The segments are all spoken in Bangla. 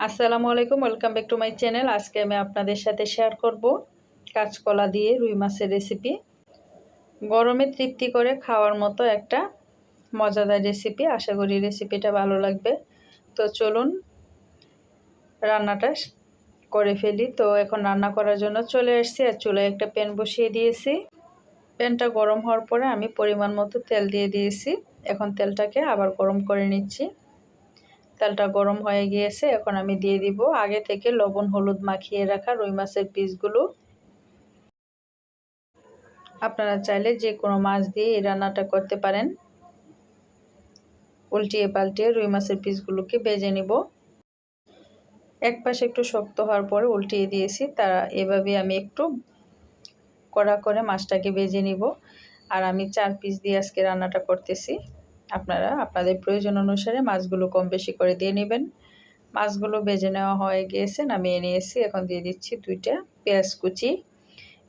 আসসালামু আলাইকুম, welcome back to my channel. আজকে আমি আপনাদের সাথে শেয়ার করব কাঁচকলা দিয়ে রুই মাছের রেসিপি। গরমে তৃপ্তি করে খাওয়ার মতো একটা মজাদার রেসিপি। আশা করি রেসিপিটা ভালো লাগবে। তো চলুন রান্নাটা করে ফেলি। তো এখন রান্না করার জন্য চলে আসছি আর চুলায় একটা প্যান বসিয়ে দিয়েছি। প্যানটা গরম হওয়ার পরে আমি পরিমাণ মতো তেল দিয়ে দিয়েছি। এখন তেলটাকে আবার গরম করে নিচ্ছি। তেলটা গরম হয়ে গিয়েছে, এখন আমি দিয়ে দিব। আগে থেকে লবণ, হলুদ মাখিয়ে রাখা রুই মাছের পিসগুলো। আপনারা চাইলে যে কোনো মাছ দিয়ে এই রান্নাটা করতে পারেন। উল্টিয়ে পাল্টিয়ে রুই মাছের পিসগুলোকে বেজে নিব। এক পাশে একটু শক্ত হওয়ার পরে উল্টিয়ে দিয়েছি, তারা এভাবে আমি একটু কড়া করে মাছটাকে বেজে নিব। আর আমি চার পিস দিয়ে আজকে রান্নাটা করতেছি। আপনারা আপনাদের প্রয়োজন অনুসারে মাছগুলো কম বেশি করে দিয়ে নেবেন। মাছগুলো বেজে নেওয়া হয়ে গিয়েছে, নামিয়ে নিয়েছি। এখন দিয়ে দিচ্ছি দুইটা পেঁয়াজ কুচি।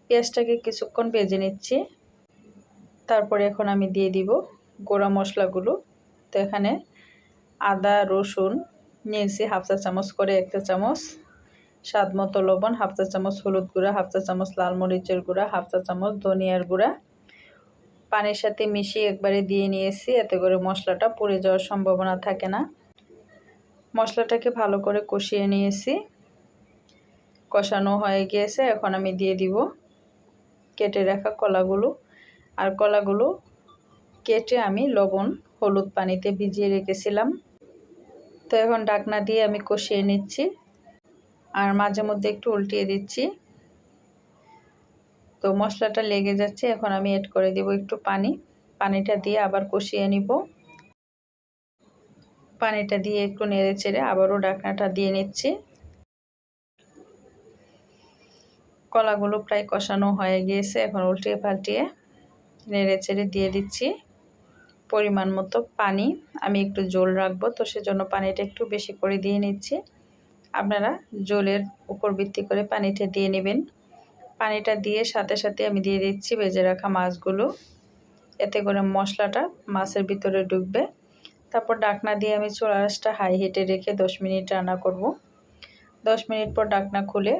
পেঁয়াজটাকে কিছুক্ষণ বেজে নিচ্ছি। তারপরে এখন আমি দিয়ে দিব গোড়া মশলাগুলো। তো এখানে আদা, রসুন নিয়েছি হাফ চা চামচ করে একটা চামচ। স্বাদ মতো লবণ, হাফ চা চামচ হলুদ গুঁড়া, হাফ চা চামচ লাল মরিচের গুঁড়া, হাফ চা চামচ ধনিয়ার গুঁড়া। পানির সাথে মিশিয়ে একবারে দিয়ে নিয়েছি। এতে করে মশলাটা পুড়ে যাওয়ার সম্ভাবনা থাকে না। মশলাটাকে ভালো করে কষিয়ে নিয়েছি। কষানো হয়ে গিয়েছে, এখন আমি দিয়ে দিব কেটে রাখা কলাগুলো। আর কলাগুলো কেটে আমি লবণ, হলুদ পানিতে ভিজিয়ে রেখেছিলাম। তো এখন ডাকনা দিয়ে আমি কষিয়ে নিচ্ছি। আর মাঝে মধ্যে একটু উল্টিয়ে দিচ্ছি। তো মশলাটা লেগে যাচ্ছে, এখন আমি এড করে দিব একটু পানি। পানিটা দিয়ে আবার কষিয়ে নিব। পানিটা দিয়ে একটু নেড়ে চেড়ে আবারও ডাকনাটা দিয়ে নিচ্ছি। কলাগুলো প্রায় কষানো হয়ে গিয়েছে, এখন উল্টিয়ে পাল্টিয়ে নেড়ে চেড়ে দিয়ে দিচ্ছি। পরিমাণ মতো পানি। আমি একটু জল রাখব, তো সেজন্য পানিটা একটু বেশি করে দিয়ে নিচ্ছি। আপনারা জলের উপর ভিত্তি করে পানিটা দিয়ে নেবেন। পানিটা দিয়ে সাথে সাথে আমি দিয়ে দিচ্ছি ভেজে রাখা মাছগুলো। এতে করে মশলাটা মাছের ভিতরে ঢুকবে। তারপর ডাকনা দিয়ে আমি চোলাশটা হাই হিটে রেখে দশ মিনিট রান্না করব। দশ মিনিট পর ডাকনা খুলে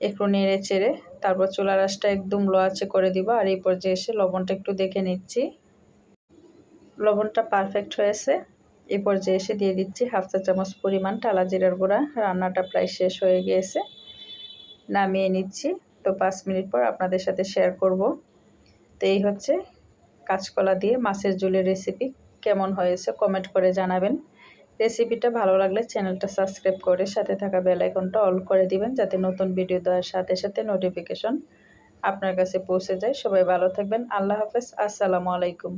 একটু নেড়ে চেড়ে তারপর চোলা রাসটা একদম লো আছে করে দিব। আর এই পর্যায়ে এসে লবণটা একটু দেখে নিচ্ছি। লবণটা পারফেক্ট হয়েছে। এই পর্যায়ে এসে দিয়ে দিচ্ছি হাফ চা চামচ পরিমাণ টালা জিরার গুঁড়া। রান্নাটা প্রায় শেষ হয়ে গিয়েছে। নামিয়ে নিচ্ছি। তো পাঁচ মিনিট পর আপনাদের সাথে শেয়ার করব। তো এই হচ্ছে কাঁচকলা দিয়ে মাছের ঝুলের রেসিপি কেমন হয়েছে কমেন্ট করে জানাবেন। রেসিপিটা ভালো লাগলে চ্যানেলটা সাবস্ক্রাইব করে সাথে থাকা বেলাইকনটা অল করে দিবেন, যাতে নতুন ভিডিও দেওয়ার সাথে সাথে নোটিফিকেশন আপনার কাছে পৌঁছে যায়। সবাই ভালো থাকবেন। আল্লাহ হাফেজ। আসসালামু আলাইকুম।